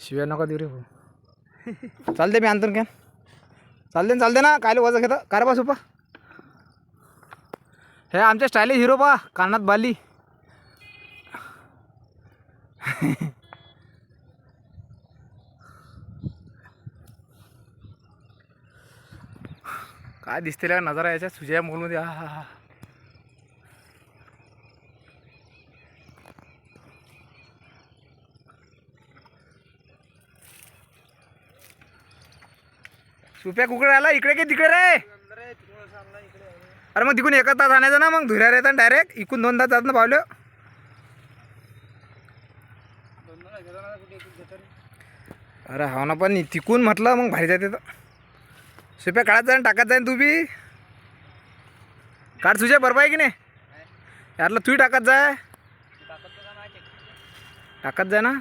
शिव्या नका देऊ रे भाऊ. चालते मी आणतो घ्या चालते ना चालते ना. कायले वजा घेता. काय बा सुपा हे आमच्या स्टायलिश हिरो पा कानात बाली. काय दिसते का नजारा याच्या? सुजया मोलमध्ये हा हा हा. सुप्या कुकडे आला इकडे की तिकडे रे. अरे मग तिकून एकच तास आणायचं ना मग धुऱ्या येतात डायरेक्ट इकून दोन तास जात ना पावलं अरे हा ना पण तिकून म्हटलं मग भारी जाते तर. सुप्या काढत जाईन टाकत जाईन तू बी. काढ तुझ्या बरोबर आहे की नाही? यातलं तू टाकत जाय टाकत जाय ना.